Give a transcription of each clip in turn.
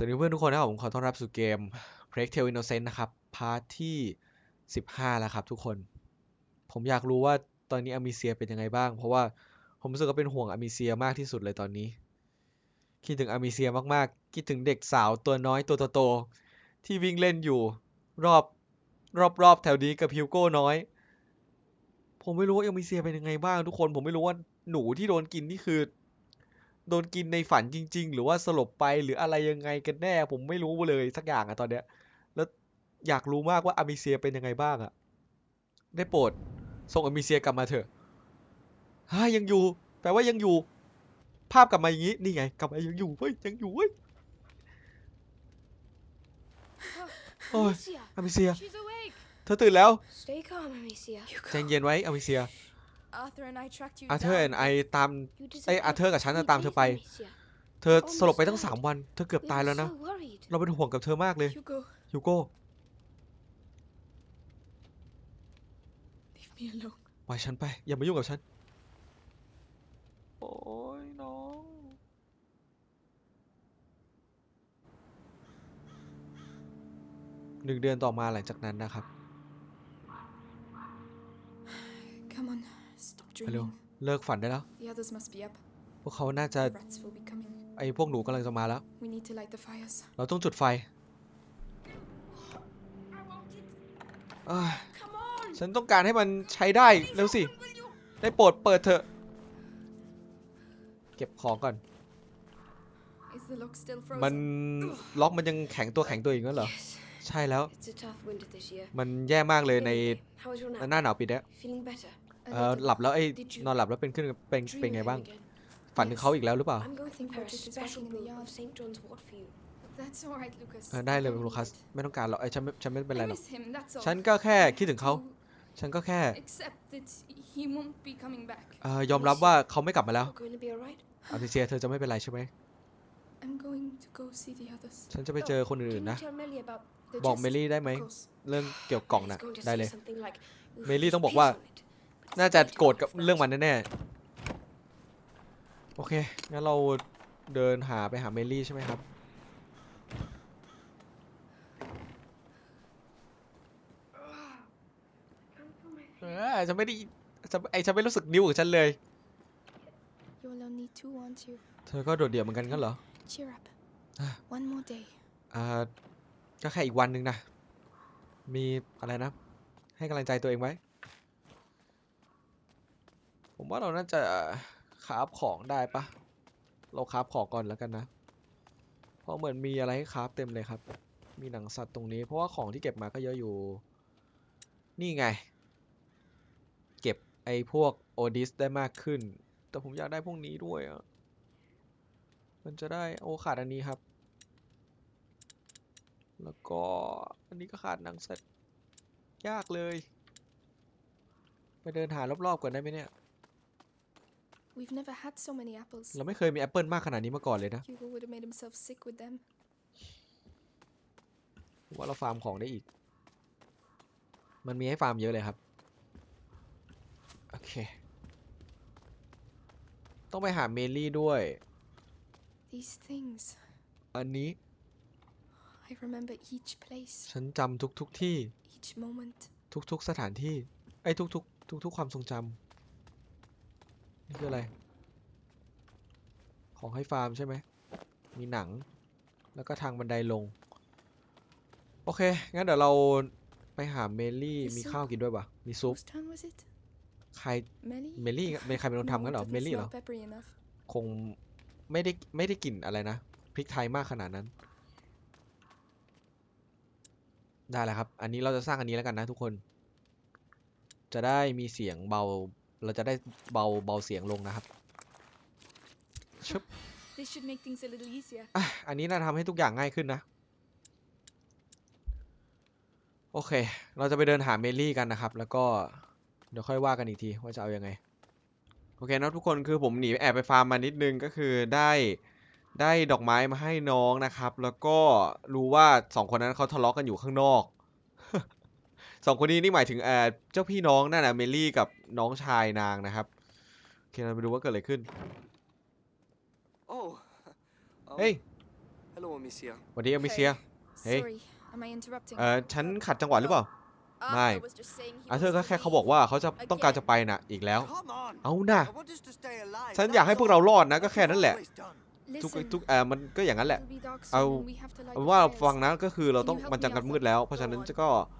สวัสดีเพื่อนทุกคนนะครับผมขอต้อนรับสู่เกม Plague Tale Innocent นะครับ พาร์ทที่ 15 แล้วครับทุกคน ผมอยากรู้ว่าตอนนี้อมิเซียเป็นยังไงบ้าง เพราะว่าผมรู้สึกว่าเป็นห่วงอมิเซียมากที่สุดเลยตอนนี้ คิดถึงอมิเซียมากๆ คิดถึงเด็กสาวตัวน้อยตัวโตๆที่วิ่งเล่นอยู่รอบรอบรอบแถวนี้กับฮิวโก้น้อย ผมไม่รู้ว่าอมิเซียเป็นยังไงบ้างทุกคน ผมไม่รู้ว่าหนูที่โดนกินนี่คือ โดนกินในฝันจริง ๆ หรือว่าสลบไปหรืออะไรยังไงกันแน่ ผมไม่รู้เลยสักอย่างอะตอนเนี้ย แล้วอยากรู้มากว่าอามิเซียเป็นยังไงบ้างอะได้โปรดส่งอามิเซียกลับมาเถอะฮ่ายังอยู่แปลว่ายังอยู่ ภาพกลับมาอย่างนี้นี่ไง กลับมายังอยู่เฮ้ยยังอยู่เฮ้ยโอ้ย Amicia, อามิเซีย she's awake. เธอตื่นแล้ว Stay calm, Amicia. ใจเย็นไว้อามิเซีย อาเธอร์ down. ไอตาม You ไอ้ disappeared อาเธอร์กับฉัน for น่ะ three ตามเธอ days, ไป Amicia. เธอสลบไปตั้งสามวัน เธอเกือบ We ตาย were แล้วนะ so worried. เราเป็นห่วงกับเธอมากเลย Hugo, ฮิวโก้ leave me alone. ปล่อยฉันไป อย่ามายุ่งกับฉัน โอ้ยน้อง หนึ่งเดือนต่อมาหลังจากนั้นนะครับ Come on, stop ไป เร็ว dreaming. เลิกฝันได้แล้ว The others must be up. พวกเขาน่าจะ The rats will be coming. ไอ้พวกหนูกำลังจะมาแล้ว We need to light the fires. เราต้องจุดไฟ I want it. เอ้ย Come on. ฉันต้องการให้มันใช้ได้เร็วสิ Will you? ได้โปรดเปิดเถอะ เก็บของก่อน Is the lock still frozen? มันล็อกมันยังแข็งตัวแข็งตัวอีกงั้นเหรอ Yes, ใช่แล้ว it's a tough winter this year. มันแย่มากเลยใน Anyway, how was your ห nap? น้าหนาวปีเนี้ ย Feeling better? A เออ little. หลับแล้วไอ้ Did you นอนหลับแล้วเป็นขึ้นเป็น Dream เป็นไง of บ้าง him again? ฝันถึงเขาอีกแล้วหรือเปล่า I'm going to Think prepare a Bridget is special washing in the brew yard. of St. John's wort for you. That's all right, Lucas. เออได้เลย I don't ลูคัส need it. ไม่ต้องการหรอกไอ้ยฉันไม่ฉันไม่เป็นไร I หรอก miss him, that's all. ฉันก็แค่ I คิดถึงเขา have ฉันก็แค่ to accept that he won't be coming back. เอ่อยอมรับว่าเขาไม่กลับมาแล้ว You're going to be alright? อาทิเซียเธอจะไม่เป็นไรใช่ไหม I'm going to go see the others. ฉันจะไปเจอคนอื่น Can ๆ you นะ tell Melly about the บอก chest? เมลี่ได้ไหม Of course. เรื่องเกี่ยวกับกล่อง He's น่ะ going to ได้ say เลย something like, "You've เมลี่ต้องบอก piss ว่า on it." But it's น่าจะ going to โกรธ go กับ for เรื่อง that. มันแน่ๆ โอเค งั้นเราเดินหาไปหาเมลี่ใช่ไหมครับ เออฉันไม่ได้ฉันไอฉันไม่รู้สึกนิ้วของฉันเลย You'll only need two, won't you? เธอก็โดดเดี่ยวเหมือนกันงั้นเหรอ Cheer up. Ah. One more day. อ่า ก็แค่อีกวันหนึ่งนะ มีอะไรนะ ให้กำลังใจตัวเองไว้ ผมว่าเราน่าจะคราฟของได้ปะเราคราฟของก่อนแล้วกันนะ เพราะเหมือนมีอะไรให้คราฟเต็มเลยครับ มีหนังสัตว์ตรงนี้ เพราะว่าของที่เก็บมาก็เยอะอยู่ นี่ไง เก็บไอ้พวกโอดิสได้มากขึ้น แต่ผมอยากได้พวกนี้ด้วยอะ มันจะได้โอขาดอันนี้ครับ แล้วก็อันนี้ก็ขาดหนังสัตว์ยากเลย ไปเดินหารอบๆก่อนได้ไหมเนี่ย We've never had so many apples. เราไม่เคยมีแอปเปิลมากขนาดนี้มาก่อนเลยนะ Hugo would have made himself sick with them. ผมว่าเราฟาร์มของได้อีก มันมีให้ฟาร์มเยอะเลยครับ โอเค ต้องไปหาเมลี่ด้วย These things. อันนี้ I remember each place, ฉันจำทุกๆที่ each moment. ทุกๆสถานที่ไอ้ยทุกๆทุกๆความทรงจำ นี่คืออะไร ของให้ฟาร์มใช่ไหม มีหนัง แล้วก็ทางบันไดลง โอเค งั้นเดี๋ยวเราไปหาเมลี่ มีมีซุปข้าวกินด้วยปะมีซุป Whose turn was it? ใคร Melly? เมลี่เป็นใครเป็นคนทำกันเหรอ No, เม doesn't ลี่เหรอ smell peppery enough. คงไม่ได้ไม่ได้กลิ่นอะไรนะ พริกไทยมากขนาดนั้น ได้แล้วครับ อันนี้เราจะสร้างอันนี้แล้วกันนะทุกคน จะได้มีเสียงเบา เราจะได้เบาเบาเสียงลงนะครับชึบ This should make things a little easier. อะอันนี้น่าทำให้ทุกอย่างง่ายขึ้นนะ โอเค เราจะไปเดินหาเมลี่กันนะครับ แล้วก็เดี๋ยวค่อยว่ากันอีกทีว่าจะเอายังไง โอเคนะทุกคนคือผมหนีแอบไปฟาร์มมานิดนึงก็คือได้ได้ดอกไม้มาให้น้องนะครับ แล้วก็รู้ว่าสองคนนั้นเขาทะเลาะกันอยู่ข้างนอก สองคนนี้นี่หมายถึงเอ่อเจ้าพี่น้องนั่นนะเมลี่กับน้องชายนางนะครับโอเคเราไปดูว่าเกิดอะไรขึ้น Oh. um, เฮ้ย Hello, Amicia. สวัสดีอเมเซีย Hey. Sorry, am I interrupting? เอ่อฉันขัดจังหวะหรือเปล่า ไม่ Arthur was just saying he อาเธอ wants ก็ to แค่เขา leave. บอกว่าเขาจะต้องการจะไปน่ะอีกแล้ว Come on. เอาน่ะ I want us to stay alive. ฉันอยากให้พวกเรารอดนะก็แค่นั้นแหละ Always done. ทุก Listen, ทุกเอ่อมันก็อย่างนั้นแหละ it'll be dark I'll- soon and we have to light เอา the เป็นว่า fires. ฟังนะก็คือเราต้อง Can you help มันจะ me กัน out มืด there? แล้ว เพราะฉะนั้นก็ Try not to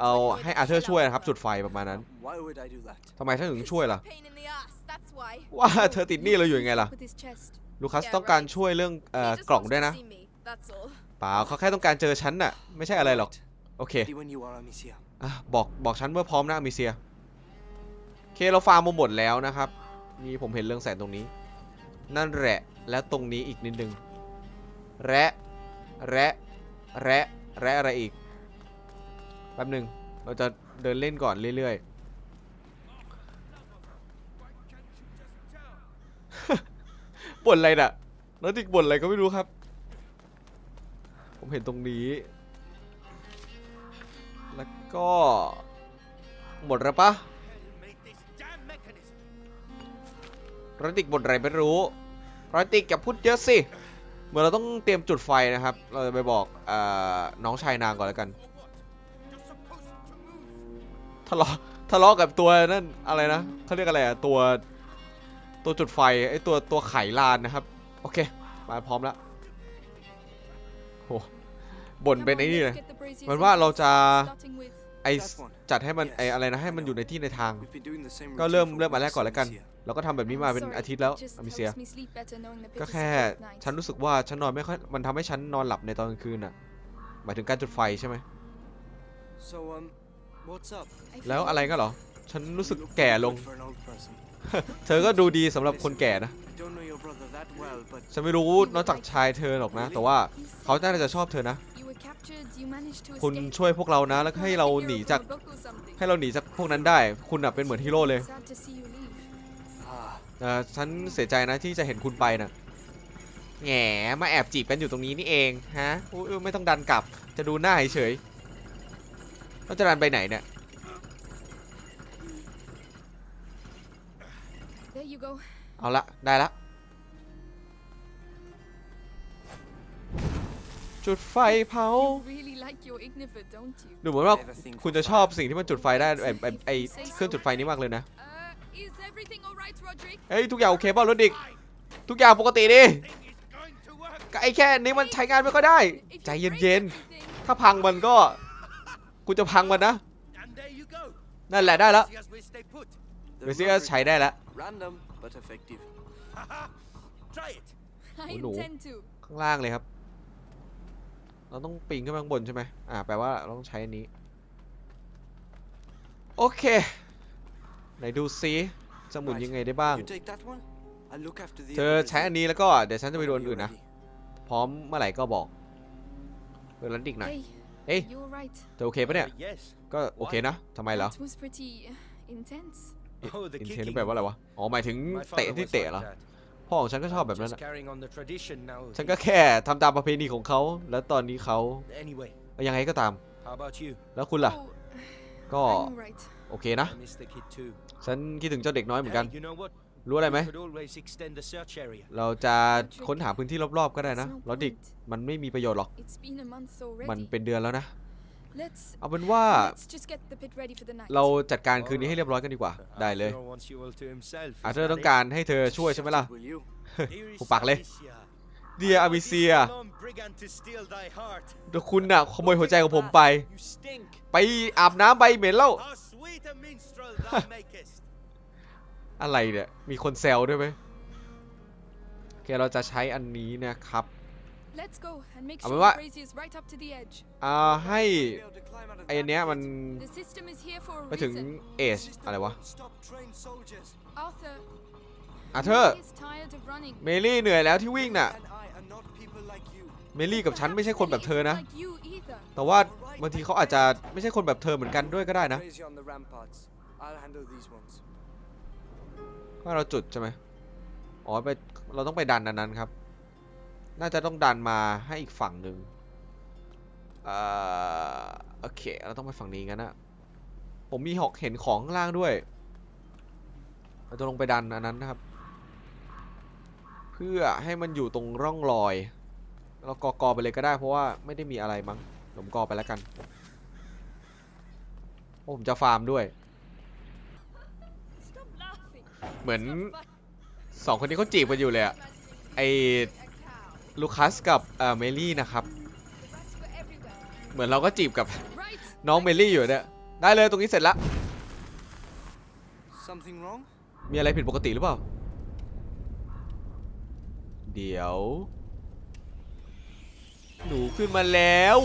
เอา annoy ให้ the อาเธอร์ hell ช่วย out นะครับ of จุด her. ไฟประมาณนั้น Why would I do that? ทำไมฉันถึงช่วยล่ะ Pain in the ass, that's why. ว่าเธอติดหนี้เราอยู่ยังไงล่ะ With his chest. ลูคัส Yeah, ต้องการ right. ช่วยเรื่องเอ่ He อ just กล่อง wants ด้วย to นะ see me, that's all. เปล่าเขาแค่ต้องการเจอฉันน่ะไม่ใช่อะไรหรอกโอเค Ready when you are, Amicia. อะบอกบอกฉันเมื่อพร้อมนะอเมเซียโอเคเราฟาร์มมาหมดแล้วนะครับนี่ผมเห็นเรื่องแสงตรงนี้ นั่นแหละและตรงนี้อีกนิดนึง แระ แระ แระ แระอะไรอีก แป๊บหนึ่งเราจะเดินเล่นก่อนเรื่อยๆ บ่นอะไรน่ะน้องติ๊กบ่นอะไรก็ไม่รู้ครับ ผมเห็นตรงนี้ แล้วก็ หมดแล้วปะรอนติกบ่นอะไรไม่รู้รอนติกอย่าพูดเยอะสิ เหมื่อนเราต้องเตรียมจุดไฟนะครับ เราจะไปบอกอน้องชายนางก่อนแล้วกัน ทะเลาะทะเลาะกับตัวนั่นอะไรนะเขาเรียกอะไรอะตัวตัวจุดไฟไอตัวตัวไขลานนะครับ โอเค มาพร้อมแล้วโหบ่นเป็นไอ้นี่เลยเหมือนว่าเราจะไอจัดให้มันไออะไรนะให้มันอยู่ในที่ในทาง ก็เริ่มเริ่มอันแรกก่อนแล้วกัน เราก็ทำแบบนี้มาเป็นอาทิตย์แล้วอมิเซีย ก็แค่ฉันรู้สึกว่าฉันนอนไม่ค่อยมันทำให้ฉันนอนหลับในตอนกลางคืนอะหมายถึงการจุดไฟใช่ไหม แล้ว feel อะไร like ก็เหรอ ฉันรู้สึก You look แก่ pretty ลง good for an old person. เธอก็ดูดีสำหรับคนแก่นะ I don't know your brother that well, but ฉันไม่รู้นอกจากชายเธอหรอกนะ แต่ว่า you said เขาน่าจะชอบเธอนะ you were captured, you managed to คุณ escape. ช่วยพวกเรานะ แล้ว You're ให้ like เรา a hero หนี from จาก a book or something. ให้เราหนีจากพวกนั้นได้ คุณอะเป็นเหมือนฮีโร่เลย Sad to see you leave. ah, เออฉันเสียใจนะที่จะเห็นคุณไปนะแหงมาแอบจีบกันอยู่ตรงนี้นี่เองฮะอุ๊ยไม่ต้องดันกลับ จะดูหน้าเฉยๆ แล้วจะดันไปไหนเนี่ย There you go. เอาละ ได้ละ จุดไฟเผา You really like your Ignifer, don't you? ดูเหมือนว่า I have a thing คุณ for จะชอบ fire. สิ่งที่มันจุดไฟได้ไอไอไอเครื่องจุดไฟนี้มากเลยนะ Uh, is everything alright, Roderick? เฮ้ยทุกอย่างโอเคเปล่ารถดิกทุกอย่างปกติดิก็ไอแค่นี้มันใช้งานไม่ค่อยได้ It ใจ will เย็ break น everything. ๆ ถ้าพังมันก็ กูจะพังมันนะ And there you go. นั่นแหละได้แล้ว Yes, we stay put. The เบสิก็ rubber ใช้ได้แล้ว Random, but effective. Haha. Try it. I Oh, no. intend to. ข้างล่างเลยครับ เราต้องปีนขึ้นไปข้างบนใช่ไหมอ่าแปลว่าเราต้องใช้อันนี้ โอเค ไหนดูซิจะหมุน Right. ยังไงได้บ้าง You take that one. I'll look after the เธอ other ใช้อัน brazier นี้แล้วก็เดี๋ยวฉันจะไปดูอัน whenever อื่น you're นะ ready. พร้อมเมื่อไหร่ก็บอกเวลาดิกหน่อย Hey, Hey. you're right. เธอโอเคปะเนี่ย Uh, yes. ก็โอเคนะทำไมเหรอ That was pretty uh, intense. Oh, the อินเทน kicking. แปลว่าอะไรวะ อ๋อหมายถึง My เตะ father ที่ was เตะ like เหรอ that. พ่อของฉันก็ชอบแบบนั้น Just อะ carrying on the tradition now. ฉันก็แค่ทำตามประเพณีของเขา แล้วตอนนี้เขา Anyway, ยังไงก็ตาม how about you? แล้วคุณล่ะ Oh, ก็ I'm right. โอเคนะ I miss the kid too. ฉันคิดถึงเจ้าเด็กน้อยเหมือนกัน Hey, you know what? รู้อะไรไหม We could always extend the search area. เราจะค้นหาพื้นที่รอบๆก็ได้นะ There's no ลอดิก point. มันไม่มีประโยชน์หรอก It's been a month มัน already. เป็นเดือนแล้วนะ Let's เอาเป็นว่า let's just get the pit ready for the night. เราจัดการคืนนี้ให้เรียบร้อยกันดีกว่า ได้เลย Arthur wants you all to himself. อา is เธอ that ต้อง it? การให้เธอช่วยใช่ไหม Shut ล่ะ up, will you? Dearest หุบปากเลย Alicia, เดีย I อา want บิ this เซีย lone brigand to steal thy heart. เดี๋ยวคุณน่ะขโมยหัวใจของผมไป You stink. ไปอาบน้ำใบเหม็นแล้ว อะไรเนี่ย มีคนแซวด้วยไหมโอเคเราจะใช้อันนี้นะครับ Let's go and make เอา sure เป็นว่า the brazier is right up to the edge. อ่าให้ Be able to climb out of ไออันเนี้ย that มัน pit. The system is here for a ไปถึง reason. เอช System อะไรวะ won't stop trained soldiers. Arthur, อาเธอร์ he is tired of running. เมลี่เหนื่อยแล้วที่วิ่งน่ะ And I are not people like you. เมลี่กับฉันไม่ใช่คนแบบเธอนะ Like you either. แต่ว่าบางทีเขาอาจจะไม่ใช่คนแบบเธอเหมือนกันด้วยก็ได้นะาเราจุดใช่ไหมอ๋อไปเราต้องไปดันอันนั้นครับ น่าจะต้องดันมาให้อีกฝั่งหนึ่งเอ่อโอเค เราต้องไปฝั่งนี้กันนะผมมีหอกเห็นของข้างล่างด้วย เราจะลงไปดันอันนั้นนะครับ เพื่อให้มันอยู่ตรงร่องรอย เรากอกอไปเลยก็ได้ เพราะว่าไม่ได้มีอะไรมั้งผมกอไปแล้วกันผมจะฟาร์มด้วย เหมือน Not fun. สองคนนี้เขาจีบกันอยู่เลยอะ Imagining ไอ a cow. ลูคัสกับเอ่อเมลี่นะครับ The rats were everywhere. เหมือนเราก็จีบกับ Right. น้องเมลี่อยู่เนี่ยได้เลยตรงนี้เสร็จละ Something wrong? มีอะไรผิดปกติหรือเปล่า เดี๋ยว หนูขึ้นมาแล้ว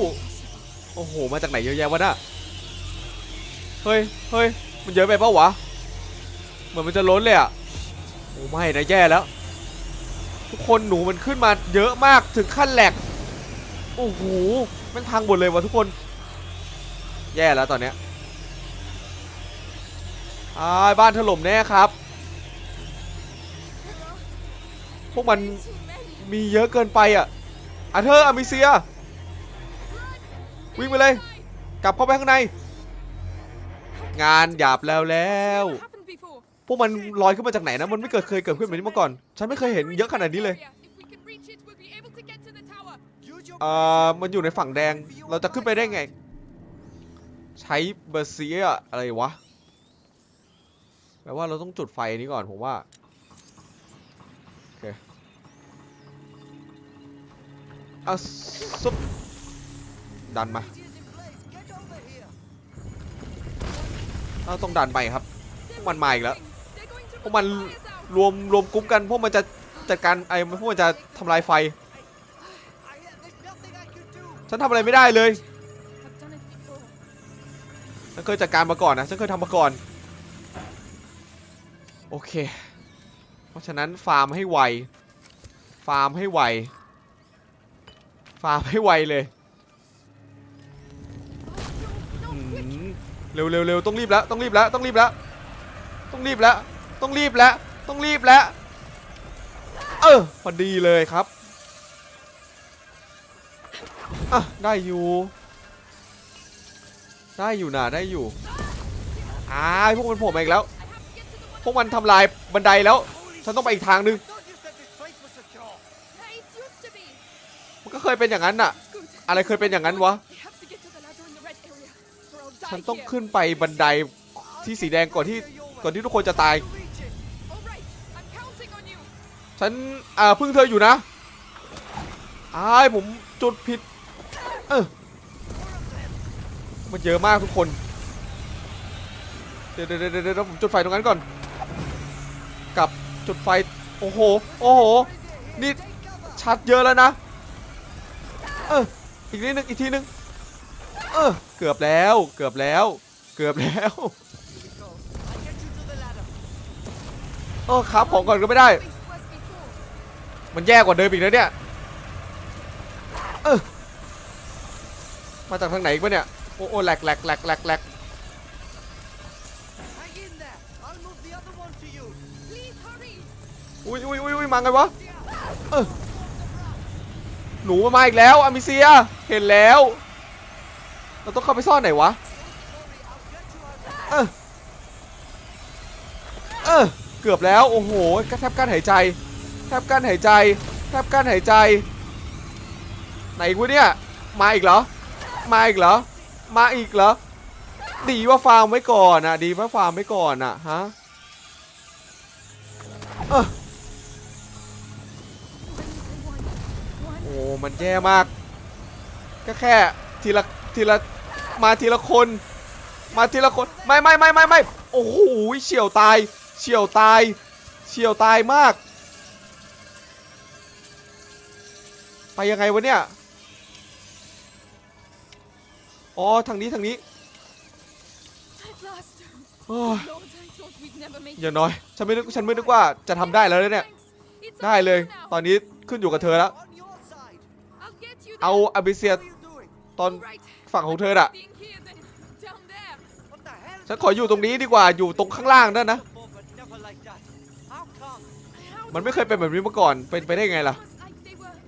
โอ้โห มาจากไหนเยอะแยะวะน่ะ เฮ้ย เฮ้ย มันเยอะไปเปล่าวะ เหมือนมันจะล้นเลยอะโอ้ไม่นะแย่แล้ว ทุกคนหนูมันขึ้นมาเยอะมากถึงขั้นแหลกโอ้โหมันพังหมดเลยวะทุกคน แย่แล้วตอนเนี้ยอ้ายบ้านถล่มแน่ครับ พวกมันมีเยอะเกินไปอะอาเธอร์อมิเซีย วิ่งไปเลย กลับเข้าไปข้างใน งานหยาบแล้วแล้ว Never happened before. พ วกมันลอยขึ้นมาจากไหนนะ มันไม่เคยเคยเกิดขึ้นแบบนี้มาก่อน ฉันไม่เคยเห็นเยอะขนาดนี้เลย If we can reach it, we'll be able to get to the tower. Use your เอ่อ มันอยู่ในฝั่งแดง เราจะขึ้นไปได้ไง ใช้เบอร์เซียอะไรวะ แปลว่าเราต้องจุดไฟนี้ก่อนผมว่า โอเคอะซุบดันมา Get over here. เราต้องดันไปครับพวกมันมาอีกแล้ว They're going to พวกมันรวมรวมกลุ่มกันพวกมันจะจัดการไอ้พวกมันจะทำลายไฟ ฉันทำอะไรไม่ได้เลยฉันเคยจัดการมาก่อนนะฉันเคยทำมาก่อน โอเค เพราะฉะนั้นฟาร์มให้ไว ฟาร์มให้ไว ฟาร์มให้ไวเลยเร็วเร็วเร็วต้องรีบแล้วต้องรีบแล้วต้องรีบแล้วต้องรีบแล้ว ต้องรีบแล้วต้องรีบแล้วเออพอดีเลยครับอะได้อยู่ ได้อยู่นะได้อยู่อ้าพวกมันโผล่มาอีกแล้ว พวกมันทำลายบันไดแล้ว ฉันต้องไปอีกทางหนึงมันก็เคยเป็นอย่างนั้นน่ะ อะไรเคยเป็นอย่างนั้นวะฉันต้องขึ้นไปบันไดที่สีแดงก่อนที่ก่อนที่ทุกคนจะตาย ฉันอ่าพึ่งเธออยู่นะอายผมจุดผิด เออมันเยอะมากทุกคนเดี๋ยวเดี๋ยวเดี๋ยวเดี๋ยวผมจุดไฟตรงนั้นก่อน กับจุดไฟ โอ้โห โอ้โห นี่ชัดเยอะแล้วนะ เอออีกนิดนึง อีกทีนึง เออ เกือบแล้ว เกือบแล้ว เกือบแล้ว เออครับของก่อนก็ไม่ได้ มันแย่กว่าเดิมอีกแล้วเนี่ยเออมาจากทางไหนกวะเนี่ย โอ้โอ้แหลกแหลกแหลกแหลกแหลกอุ้ยอุ้ยอุ้ยอุ้ยมาไงวะเออหนูมันมาอีกแล้วอามิเซีย เห็นแล้ว เราต้องเข้าไปซ่อนไหนวะ เออ เออ เกือบแล้ว โอ้โหแทบกั้นหายใจ แทบกั้นหายใจ แทบกั้นหายใจ ไหนกวะเนี่ย มาอีกเหรอ มาอีกเหรอ มาอีกเหรอ ดีว่าฟาร์มไว้ก่อนอะดีว่าฟาร์มไว้ก่อนอะฮะโอ้ มันแย่มาก ก็แค่ทีละทีละมาทีละคน มาทีละคน ไม่ไม่ไม่ไม่ไม่โอ้โหเฉียวตาย เฉียวตาย เฉียวตายมาก ไปยังไงวะเนี่ย อ๋อ ทางนี้ทางนี้ At last. โอ้ย Lord, I thought we'd never make อย่างน้อย ฉันไม่นึกฉันไม่นึกว่าจะทำได้แล้วนะเนี่ย Thanks. It's ได้ up เลย to you now. ตอนนี้ขึ้นอยู่กับเธอแล้ว On your side. I'll get you เอา there. อาบิเซีย What are you doing? ตอน All right. ฝั่งของเธอน่ะ Being here, then down there. What the hell? ฉันขออยู่ตรงนี้ดีกว่าอยู่ตรงข้างล่างนั่นนะ Before, but never like that. How come? How มัน do ไม่ I เคยเป็นแบบนี้มาก่อน เป็นไปได้ไงล่ะ It was like they were-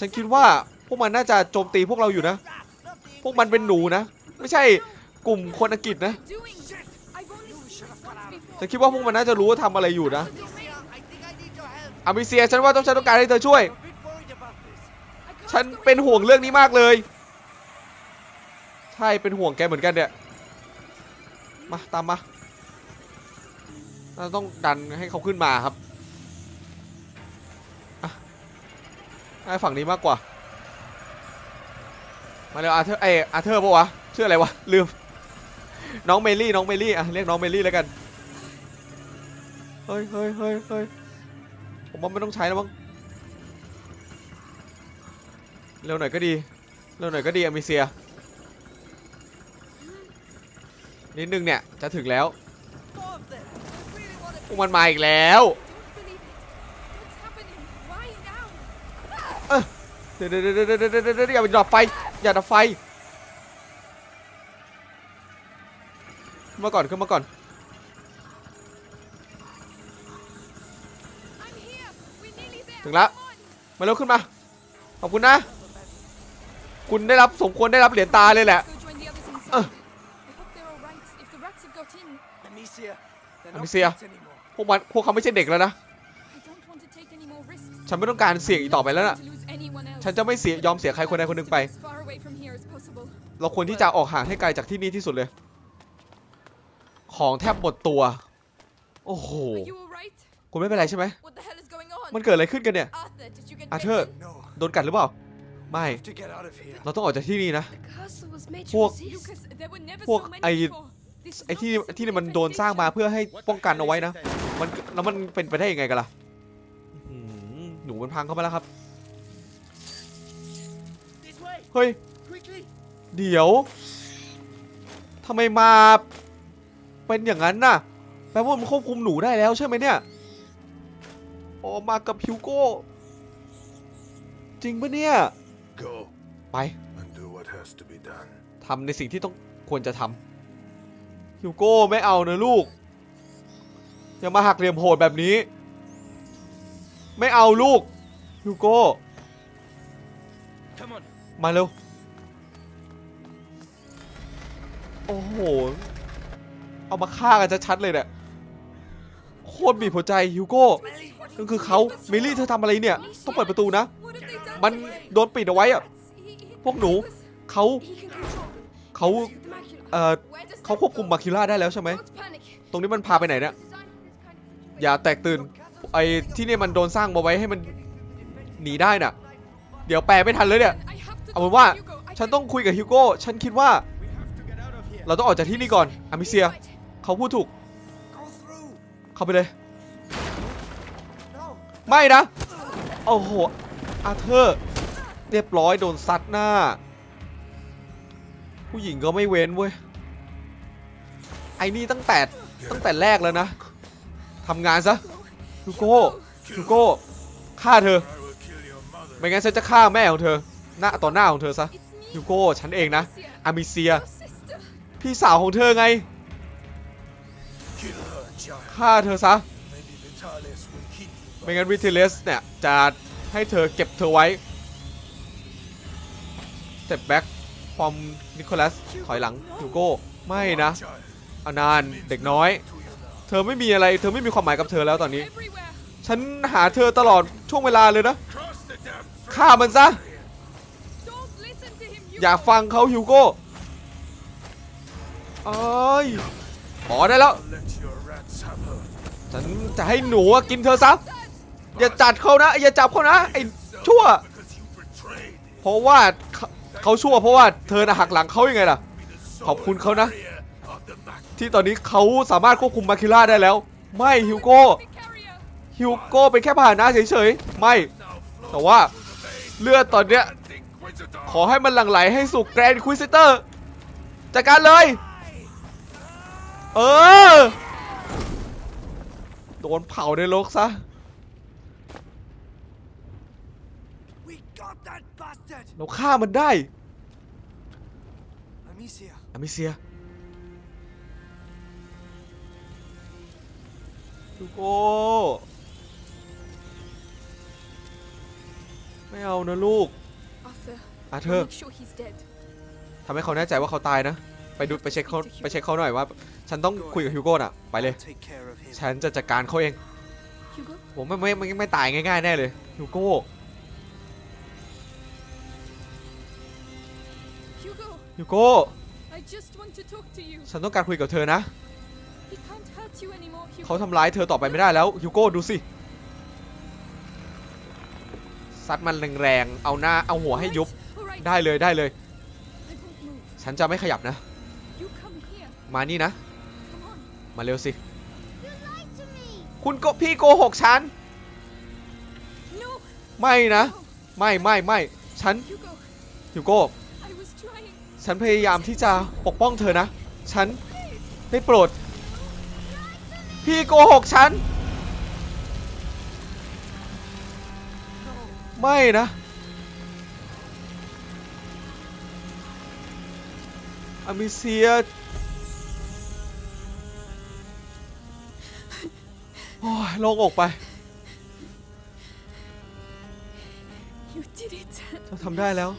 ฉันคิดว่าพวกมันน่าจะโจมตีพวกเราอยู่นะ พวกมันเป็นหนูนะ ไม่ใช่กลุ่มคนอังกฤษนะ ฉันคิดว่าพวกมันน่าจะรู้ว่าทำอะไรอยู่นะ อามิเซียฉันว่าต้องฉันต้องการให้เธอช่วย ฉันเป็นห่วงเรื่องนี้มากเลย ใช่เป็นห่วงแกเหมือนกันเนี่ย มาตามมาเราต้องดันให้เขาขึ้นมาครับ ให้ฝั่งนี้มากกว่า มาเร็วอาเธอร์ไออาเธอร์ปะวะชื่ออะไรวะลืม น้องเมลี่น้องเมลี่อะเรียกน้องเมลี่แล้วกัน เฮ้ยเฮ้ยเฮ้ยเฮ้ยผมว่าไม่ต้องใช้แล้วมั้ง เร็วหน่อยก็ดี เร็วหน่อยก็ดีอเมเซีย นิดนึงเนี่ยจะถึงแล้วมันมาอีกแล้ว Don't believe it. What's happening? Why now? เดี๋ยวเดี๋ยวเดี๋ยวเดี๋ยวเดี๋ยวเดี๋ยวอย่าดับไฟ อย่าดับไฟขึ้นมาก่อนขึ้นมาก่อน I'm here. We're nearly there. ถึงแล้ว Come on. มาเร็วขึ้นมา ขอบคุณนะ คุณได้รับสมควรได้รับเหรียญตาเลยแหละ Let's go join the others inside. Uh. I hope they're all right. If the rats have got in, Amicia, they're not Amicia. kids anymore. พวกมันพวกเขาไม่ใช่เด็กแล้วนะ I don't want to take any more risks. ฉันไม่ต้องการเสี่ยงอีกต่อไปแล้วนะ ฉันจะไม่เสียยอมเสียใครคนใดคนหนึ่งไป As far away from here as possible. เราควรที่จะออกห่างให้ไกลจากที่นี่ที่สุดเลย ของแทบหมดตัว โอ้โห Are you all right? คุณไม่เป็นไรใช่ไหม What the hell is going on? มันเกิดอะไรขึ้นกันเนี่ย Arthur, did you get Arthur. bitten? No, โดนกัดหรือเปล่า ไม่ to get out of here. เราต้องออกจากที่นี่นะ The castle was made to Port- Lucas, there were never พวก so many ไอ้ before. This is ไอ้ not ที่ the ที่ simple มันโดนสร้างมา infestation. เพื่อให้ What ป้อง the กัน hell เอา is ไว้ it นะ then? มันแล้วมันเป็นไปได้ยังไงกันล่ะอื้อหือหนูมันพังเข้ามาแล้วครับ This way! เฮ้ย Quickly! เดี๋ยวทำไมมาเป็นอย่างนั้นน่ะ แปลว่ามันควบคุมหนูได้แล้วใช่ไหมเนี่ยโอมากับฮิวโก้ จริงปะเนี่ย Go ไป and do what has to be done. ทำในสิ่งที่ต้องควรจะทำฮิวโก้ไม่เอานะลูก อย่ามาหักเหลี่ยมโหดแบบนี้ ไม่เอาลูกฮิวโก้ Come on! มาเร็ว โอ้โห เอามาฆ่ากันชัดๆเลยเนี่ย โคตรบีบหัวใจฮิวโก้นั่นคือเขาเมลี่เธอทำอะไรเนี่ย ต้องเปิดประตูนะ มันโดนปิดเอาไว้อะพวกหนูเขาเขาเอ่อเขาควบคุมมาคิล่าได้แล้วใช่ไหม ตรงนี้มันพาไปไหนเนี่ย อย่าแตกตื่น ไอ้ที่นี่มันโดนสร้างมาไว้ให้มันหนีได้น่ะ เดี๋ยวแปลไม่ทันเลยเนี่ย เอาเป็นว่าฉันต้องคุยกับฮิวโก้ ฉันคิดว่า เราต้องออกจากที่นี่ก่อนอามิเซีย เขาพูดถูก เข้าไปเลย ไม่นะ โอ้โห อาเธอร์ เรียบร้อยโดนซัดหน้า ผู้หญิงก็ไม่เว้นเว้ย ไอ้นี่ตั้งแต่ตั้งแต่แรกแล้วนะ ทำงานซะฮิวโก้ฮิวโก้ฆ่าเธอ ไม่งั้นฉันจะฆ่าแม่ของเธอ หน้าต่อหน้าของเธอซะ It's me, ฮิวโก้ฉันเองนะอามิเซีย พี่สาวของเธอไงฆ่าเธอซะไม่งั้นวิทิเลสเนี่ยจะให้เธอเก็บเธอไว้สเต็ปแบ็กฟอร์มนิโคลัสถอยหลังฮิวโก้ไม่นะอานานเด็กน้อย เธอไม่มีอะไร เธอไม่มีความหมายกับเธอแล้วตอนนี้ ฉันหาเธอตลอดช่วงเวลาเลยนะฆ่ามันซะ Don't listen to him, Hugo. อย่าฟังเขาฮิวโก้เอ้ยพอได้แล้ว ฉันจะให้หนูกินเธอซะอย่าจัดเขานะอย่าจับเขานะไอ้ชั่ว เพราะว่าเขาชั่วเพราะว่าเธอน่ะหักหลังเขายังไงล่ะ ขอบคุณเขานะ ที่ตอนนี้เขาสามารถควบคุมมาคิล่าได้แล้ว ไม่ฮิวโก้ฮิวโก้เป็นแค่พาหนะเฉยๆไม่ แต่ว่าเลือดตอนเนี้ย ขอให้มันหลั่งไหลให้สู่แกรนด์ควิซิเตอร์จัดการเลย เออ โดนเผาในโลกซะ We got that bastard. เราฆ่ามันได้ Amicia, อามิเซียฮิวโก้ไม่เอานะลูก Arthur, อาเธ I'll อ make sure he's dead. ทำให้เขาแน่ใจว่าเขาตายนะ ไปดูไปเช็คเขาไปเช็คเขาหน่อยว่า ฉันต้องคุยกับฮิวโก้น่ะ ไปเลย I'll take care of him. ฉันจะจัดการเขาเอง Hugo? ผมไม่ไม่ไม่ไม่ตายง่ายๆแน่เลยฮิวโก้ Hugo, ฮิวโก้ I just want to talk to you. ฉันต้องการคุยกับเธอนะ He can't hurt you anymore, เขา Hugo. ทำร้ายเธอต่อไปไม่ได้แล้วฮิวโก้ดูสิซัดมันแรงๆ เอาหน้าเอาหัวให้ยุบ All right. ได้เลยได้เลย ฉันจะไม่ขยับนะ มานี่นะ มาเร็วสิ คุณโกพี่โกหกฉัน ไม่นะ ไม่ไม่ไม่ฉันฮิวโก้ฉันพยายามที่จะปกป้องเธอนะ ฉันได้โปรด พี่โกหกฉัน ไม่นะ อามิเซียโอ้ยโล่งอกไป You did it. เธอทำได้แล้ว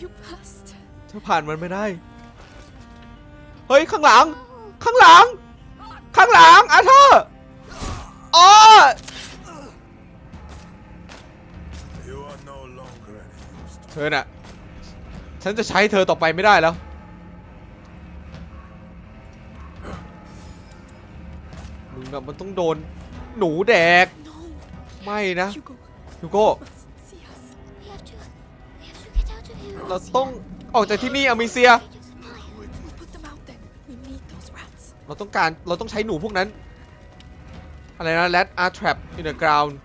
You passed. เธอผ่านมันไม่ได้ เฮ้ย ข้างหลัง ข้างหลัง ข้างหลังอาเธอร์อ๋อ You are no longer any use to เธอน่ะ ฉันจะใช้เธอต่อไปไม่ได้แล้ว อะมันต้องโดนหนูแดก ไม่นะยูโก้เราต้องออกจากที่นี่อเมเซีย เราต้องการเราต้องใช้หนูพวกนั้น อะไรนะแรด let are trap in the กราวด์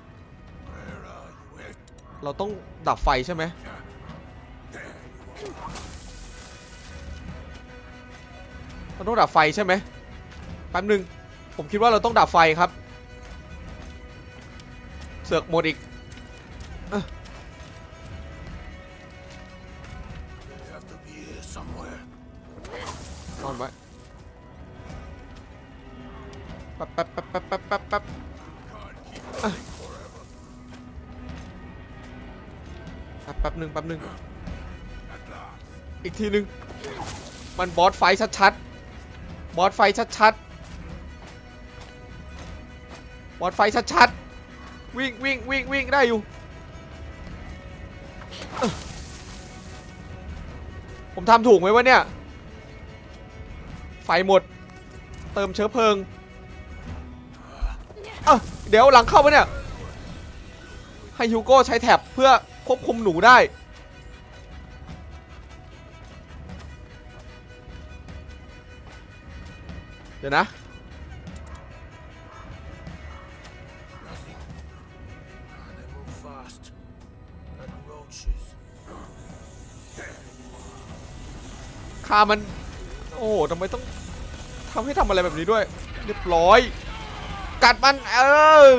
เราต้องดับไฟใช่ไหมเราต้องดับไฟใช่ไหมแป๊บหนึ่ง ผมคิดว่าเราต้องดับไฟครับ เสือกหมดอีก They have to be here somewhere. นอนไว้แป๊บแป๊บแป๊บแป๊บแป๊บแป๊บแป๊บ Can't keep อะ running forever. แป๊บแป๊บหนึ่งแป๊บหนึ่งอีกทีหนึ่งมันบอสไฟชัดๆบอสไฟชัด อสไฟชัดๆ วิ่งวิ่งวิ่งวิ่งได้อยู่ ผมทำถูกไหมวะเนี่ย ไฟหมด เติมเชื้อเพลิง เอ้าเดี๋ยวหลังเข้าปะเนี่ย ให้ฮิวโก้ใช้แท็บเพื่อควบคุมหนูได้เดี๋ยวนะามัน โอ้ทำไมต้องทำให้ทำอะไรแบบนี้ด้วย เรียบร้อย กัดมันเออ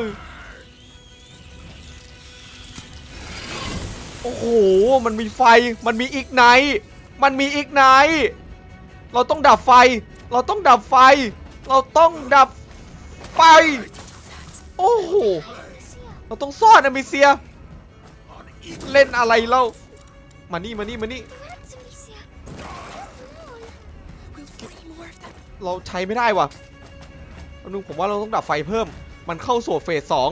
โอ้โห มันมีไฟ มันมีอีกไนมันมีอีกไนเราต้องดับไฟ เราต้องดับไฟ เราต้องดับไฟ โอ้โห เราต้องซ่อนอะมิเซีย เล่นอะไรเล่ามานี่ มานี่ มานี่ เราใช้ไม่ได้ว่ะอันนึงผมว่าเราต้องดับไฟเพิ่ม มันเข้าสู่เฟสสอง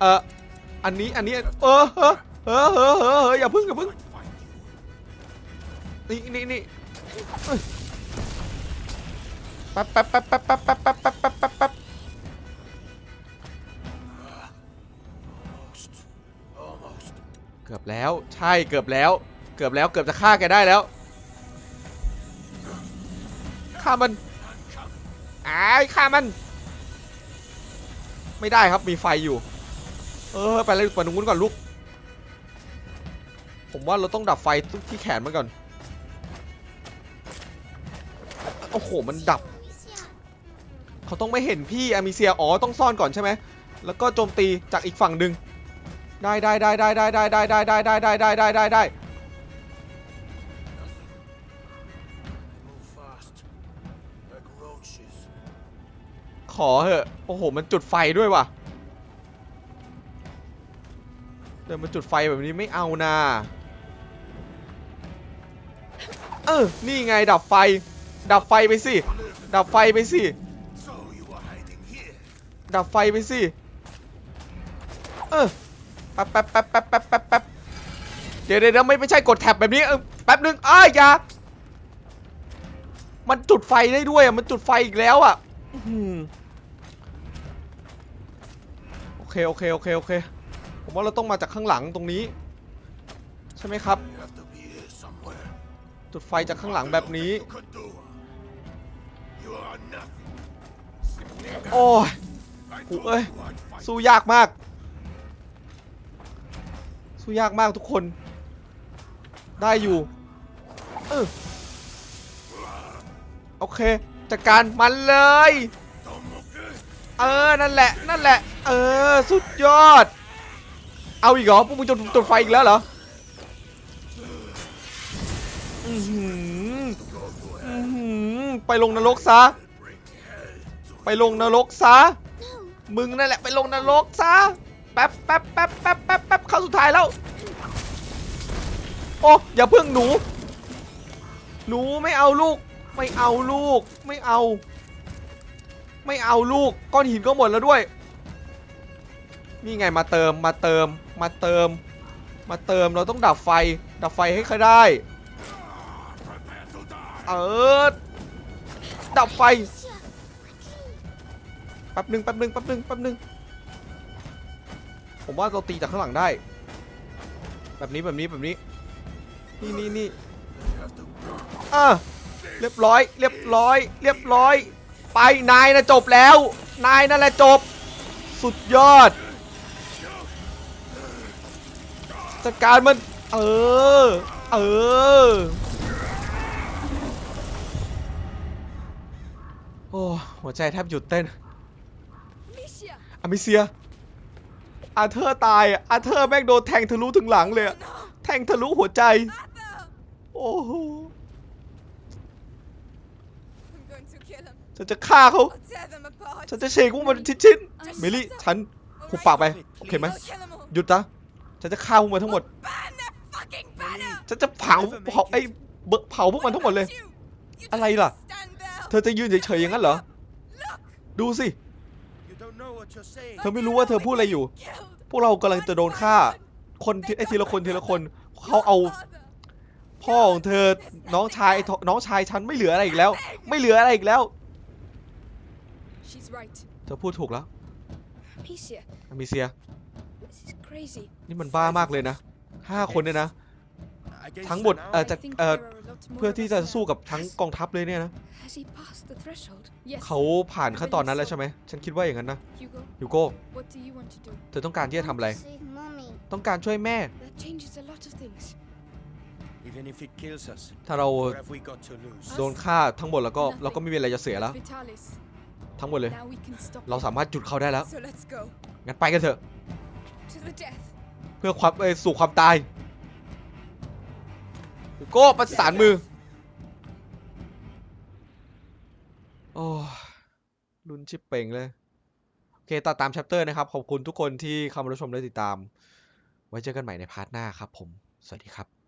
เอ่ออันนี้อันนี้เออเออเออเออเออออย่าพึ่งอย่าพึ่งนี่นี่นี่เอ้ยแป๊บแป๊บแป๊บแป๊บแป๊บแป๊บแป๊บแป๊บแป๊บแป๊บแป๊บเกือบแล้วใช่เกือบแล้ว เกือบแล้วเกือบจะฆ่าแกได้แล้วฆ่ามัน อ้ายฆ่ามัน ไม่ได้ครับมีไฟอยู่ เออไปเลยไปตรงนู้นก่อนลูก ผมว่าเราต้องดับไฟที่แขนมันก่อน โอ้โห มันดับ เขาต้องไม่เห็นพี่อามิเซีย อ๋อ ต้องซ่อนก่อนใช่ไหม แล้วก็โจมตีจากอีกฝั่งหนึ่งได้ได้ได้ได้ได้ได้ได้ได้ได้ได้ได้ได้ได้ อเหอะ โอ้โห มันจุดไฟด้วยว่ะเดินมาจุดไฟแบบนี้ไม่เอานาเออ นี่ไงดับไฟ ดับไฟไปสิ ดับไฟไปสิ ดับไฟไปสิ เออ แป๊บแป๊บแป๊บแป๊บแป๊บแป๊บแป๊บเดี๋ยวเดี๋ยวไม่ไม่ใช่กดแท็บแบบนี้เออแป๊บนึงอ้ายอย่ามันจุดไฟได้ด้วยอะ มันจุดไฟอีกแล้วอะอื เคโอเคโอเคโอเค ผมว่าเราต้องมาจากข้างหลังตรงนี้ ใช่ไหมครับ จุดไฟจากข้างหลังแบบนี้ โอ้ย I Ủa told ơi. you I'd fight. สู้ยากมาก สู้ยากมากทุกคน ได้อยู่ เออโอเค จัดการมันเลย เออ นั่นแหละ นั่นแหละ เออ สุดยอด เอาอีกเหรอ พวกมึงจุดจุดไฟอีกแล้วเหรออือหืออือหือไปลงนรกซะ ไปลงนรกซะ มึงนั่นแหละไปลงนรกซะ แป๊บแป๊บแป๊บแป๊บแป๊บแป๊บเข้าสุดท้ายแล้ว โอ้อย่าเพิ่งหนู หนูไม่เอาลูก ไม่เอาลูก ไม่เอา ไม่เอาลูกก้อนหินก็หมดแล้วด้วย นี่ไงมาเติมมาเติมมาเติม มาเติมเราต้องดับไฟ ดับไฟให้เขาได้ เออดับไฟแป๊บหนึ่งแป๊บหนึ่งแป๊บหนึ่งแป๊บหนึ่งผมว่าเราตีจากข้างหลังได้ แบบนี้แบบนี้แบบนี้ นี่นี่นี่อะเรียบร้อย เรียบร้อย เรียบร้อย ไปนายนะจบแล้ว นายนั่นแหละจบ สุดยอดจัดการมัน เออ เออ โอ้หัวใจแทบหยุดเต้น Misha! อามิเซีย อาเธอร์ตายอะอาเธอร์แม่งโดนแทงทะลุถึงหลังเลยอะแทงทะลุหัวใจ Arthur! โอ้โห I'm going to kill him. ฉันจะฆ่าเขา I'll tear them apart. ฉันจะเชกพวกมันชิ้นๆเมลี่ ฉันหุบปากไป โอเคไหม I'll kill them all. หยุดนะฉันจะฆ่าพวกมันทั้งหมด Burn their fucking banner! ฉันจะเผาเผาไอ้เบเผาพวกมันทั้งหมดเลย You! You just อะไรล่ะ stand there. เธอจะยืนเฉยๆอย่างนั้นเหรอ Look! ดูสิ You don't know what you're saying. เธอไม่รู้ว่าเธอพูดอะไรอยู่ Killed. พวกเรากำลังจะโดนฆ่า คนทีไอ้ทีละคนทีละคน เขาเอา Father. พ่อของเธอ น้องชาย น้องชายฉันไม่เหลืออะไรอีกแล้ว ไม่เหลืออะไรอีกแล้ว She's right. เธอพูดถูกแล้ว Misha, อามิเซีย this is crazy. นี่มันบ้ามากเลยนะห้าคนเนี่ยนะ Against ทั้งหมด an เอ่อ army? จะ I think เอ่อ there are a lot more เพื่อที่ of จะ us สู้ now. กับทั้งกองทัพเลยเนี่ยนะ Has he passed the threshold? Yes. เขาผ่านขั้นตอนนั้นแล้วใช่ไหม ฉันคิดว่าอย่างนั้นนะ Hugo, ยูโก้ what do you want to do? เธอต้องการที่จะทำอะไร Save mommy. ต้องการช่วยแม่ That changes a lot of things. Even if it kills us, ถ้าเรา what have we got to lose? โดนฆ่าทั้งหมดแล้วก็เราก็ไม่มีอะไรจะเสียแล้ว Vitalis. ทั้งหมดเลย Now we can stop เรา him. สามารถหยุดเขาได้แล้ว So let's go งั้นไปกันเถอะ to the death. เพื่อความเอยสู่ความตายยูโก้ประสานมือ โอ้ยลุ้นชิปเป่งเลย โอเคต่อตาม chapter นะครับ ขอบคุณทุกคนที่เข้ามารับชมและติดตาม ไว้เจอกันใหม่ในพาร์ทหน้าครับผม สวัสดีครับ